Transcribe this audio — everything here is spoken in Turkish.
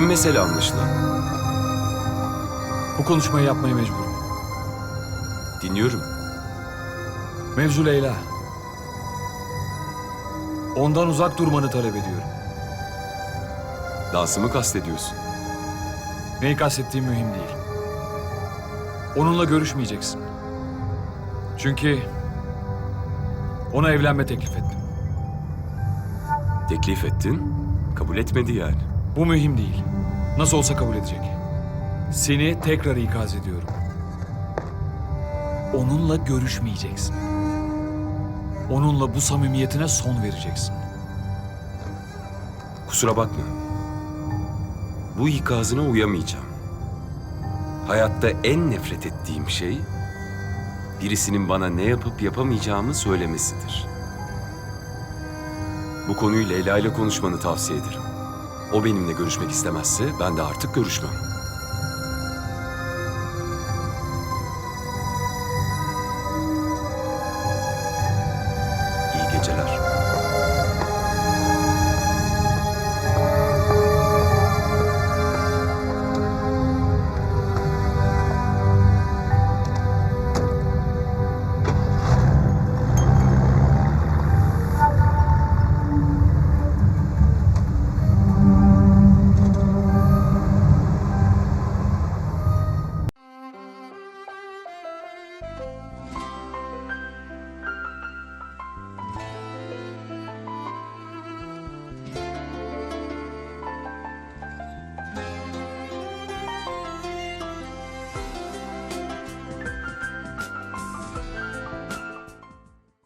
mesele anlaşılan. Bu konuşmayı yapmaya mecburum. Dinliyorum. Mevzu Leyla. Ondan uzak durmanı talep ediyorum. Dansımı kastediyorsun. Neyi kastettiğim mühim değil. Onunla görüşmeyeceksin. Çünkü ona evlenme teklif ettim. Teklif ettin, kabul etmedi yani. Bu mühim değil. Nasıl olsa kabul edecek. Seni tekrar ikaz ediyorum. Onunla görüşmeyeceksin. Onunla bu samimiyetine son vereceksin. Kusura bakma. Bu ikazına uyamayacağım. Hayatta en nefret ettiğim şey birisinin bana ne yapıp yapamayacağımı söylemesidir. Bu konuyu Leyla ile konuşmanı tavsiye ederim. O benimle görüşmek istemezse ben de artık görüşmem.